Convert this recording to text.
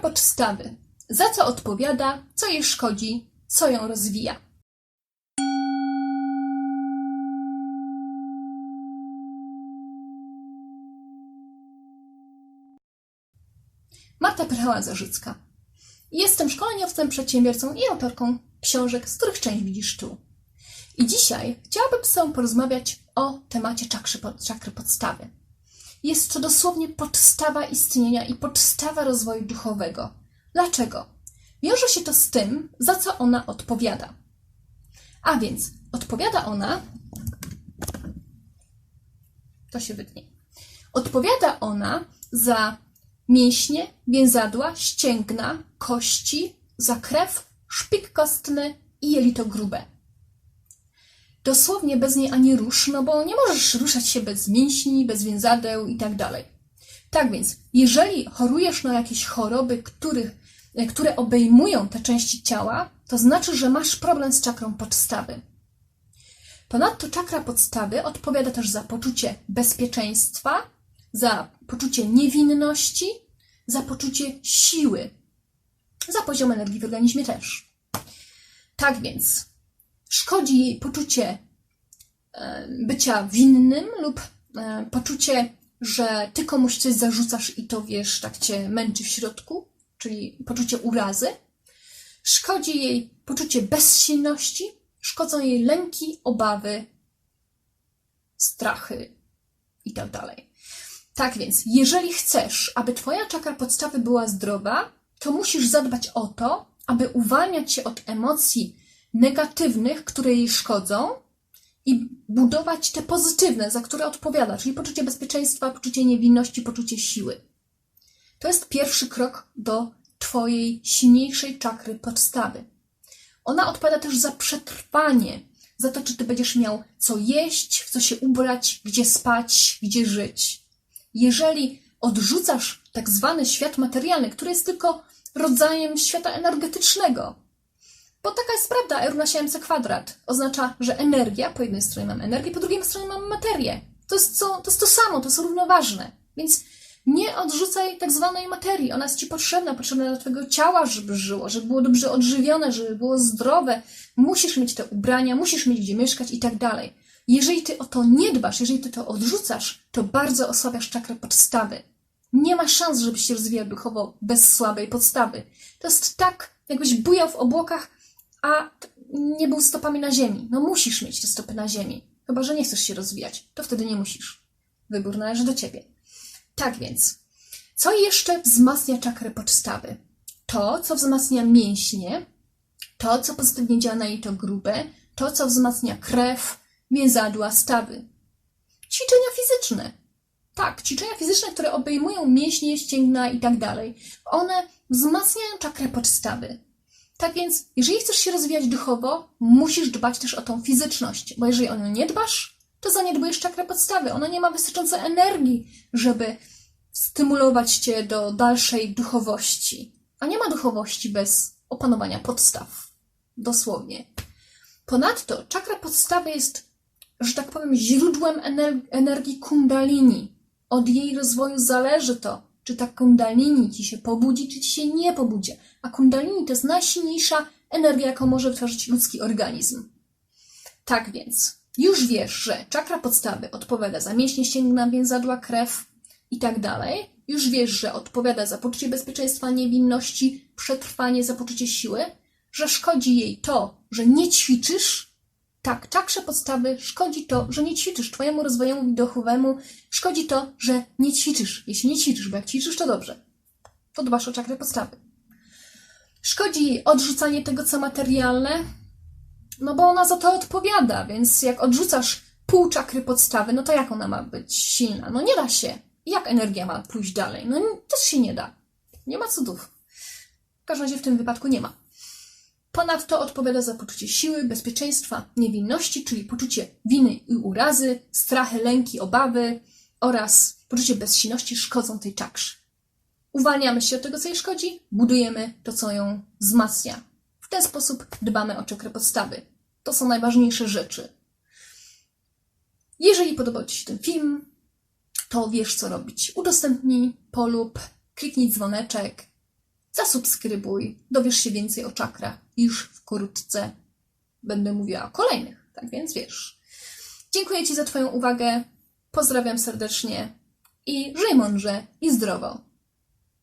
podstawy. Za co odpowiada, co jej szkodzi, co ją rozwija. Marta Prychała-Zarzycka. Jestem szkoleniowcem, przedsiębiorcą i autorką książek, z których część widzisz tu. I dzisiaj chciałabym z Tobą porozmawiać o temacie czakry, czakry podstawy. Jest to dosłownie podstawa istnienia i podstawa rozwoju duchowego. Dlaczego? Wiąże się to z tym, za co ona odpowiada. A więc odpowiada ona. To się wytnie. Odpowiada ona za mięśnie, więzadła, ścięgna, kości, za krew, szpik kostny i jelito grube. Dosłownie bez niej ani rusz, no bo nie możesz ruszać się bez mięśni, bez więzadeł i tak dalej. Tak więc, jeżeli chorujesz na jakieś choroby, których, które obejmują te części ciała, to znaczy, że masz problem z czakrą podstawy. Ponadto czakra podstawy odpowiada też za poczucie bezpieczeństwa, za poczucie niewinności, za poczucie siły, za poziom energii w organizmie też. Tak więc szkodzi jej poczucie e, bycia winnym lub e, poczucie, że ty komuś coś zarzucasz i to wiesz, tak cię męczy w środku, czyli poczucie urazy. Szkodzi jej poczucie bezsilności, szkodzą jej lęki, obawy, strachy itd. Tak więc, jeżeli chcesz, aby Twoja czakra podstawy była zdrowa, to musisz zadbać o to, aby uwalniać się od emocji negatywnych, które jej szkodzą, i budować te pozytywne, za które odpowiada, czyli poczucie bezpieczeństwa, poczucie niewinności, poczucie siły. To jest pierwszy krok do Twojej silniejszej czakry podstawy. Ona odpowiada też za przetrwanie, za to, czy Ty będziesz miał co jeść, w co się ubrać, gdzie spać, gdzie żyć. Jeżeli odrzucasz tak zwany świat materialny, który jest tylko rodzajem świata energetycznego, bo taka jest prawda, R na 7c kwadrat oznacza, że energia, po jednej stronie mam energię, po drugiej stronie mam materię. To jest, co, to jest to samo, to jest równoważne. Więc nie odrzucaj tak zwanej materii. Ona jest Ci potrzebna, potrzebna dla Twojego ciała, żeby żyło, żeby było dobrze odżywione, żeby było zdrowe. Musisz mieć te ubrania, musisz mieć gdzie mieszkać i tak dalej. Jeżeli Ty o to nie dbasz, jeżeli Ty to odrzucasz, to bardzo osłabiasz czakrę podstawy. Nie ma szans, żebyś się rozwijał duchowo bez słabej podstawy. To jest tak, jakbyś bujał w obłokach, a nie był stopami na ziemi. No musisz mieć te stopy na ziemi. Chyba, że nie chcesz się rozwijać. To wtedy nie musisz. Wybór należy do ciebie. Tak więc, co jeszcze wzmacnia czakrę podstawy? To, co wzmacnia mięśnie, to, co pozytywnie działa na jej to grube, to, co wzmacnia krew, więzadła, stawy. Ćwiczenia fizyczne. Tak, ćwiczenia fizyczne, które obejmują mięśnie, ścięgna i tak dalej. One wzmacniają czakrę podstawy. Tak więc, jeżeli chcesz się rozwijać duchowo, musisz dbać też o tą fizyczność, bo jeżeli o nią nie dbasz, to zaniedbujesz czakrę podstawy. Ona nie ma wystarczającej energii, żeby stymulować cię do dalszej duchowości. A nie ma duchowości bez opanowania podstaw. Dosłownie. Ponadto czakra podstawy jest, że tak powiem, źródłem energii kundalini. Od jej rozwoju zależy to, czy ta kundalini ci się pobudzi, czy ci się nie pobudzi. A kundalini to jest najsilniejsza energia, jaką może wytworzyć ludzki organizm. Tak więc, już wiesz, że czakra podstawy odpowiada za mięśnie ścięgna, więzadła, krew i tak dalej. Już wiesz, że odpowiada za poczucie bezpieczeństwa, niewinności, przetrwanie, za poczucie siły, że szkodzi jej to, że nie ćwiczysz. Tak, czakrze podstawy szkodzi to, że nie ćwiczysz. Twojemu rozwojowi duchowemu szkodzi to, że nie ćwiczysz. Jeśli nie ćwiczysz, bo jak ćwiczysz, to dobrze. To dbasz o czakry podstawy. Szkodzi odrzucanie tego, co materialne, no bo ona za to odpowiada, więc jak odrzucasz pół czakry podstawy, no to jak ona ma być silna? No nie da się. Jak energia ma pójść dalej? No też się nie da. Nie ma cudów. W każdym razie w tym wypadku nie ma. Ponadto odpowiada za poczucie siły, bezpieczeństwa, niewinności, czyli poczucie winy i urazy, strachy, lęki, obawy oraz poczucie bezsilności szkodzą tej czakrze. Uwalniamy się od tego, co jej szkodzi, budujemy to, co ją wzmacnia. W ten sposób dbamy o czakrę podstawy. To są najważniejsze rzeczy. Jeżeli podobał Ci się ten film, to wiesz, co robić. Udostępnij, polub, kliknij dzwoneczek zasubskrybuj, dowiesz się więcej o czakrach. Już wkrótce będę mówiła o kolejnych, tak więc wiesz. Dziękuję Ci za Twoją uwagę, pozdrawiam serdecznie i żyj mądrze i zdrowo.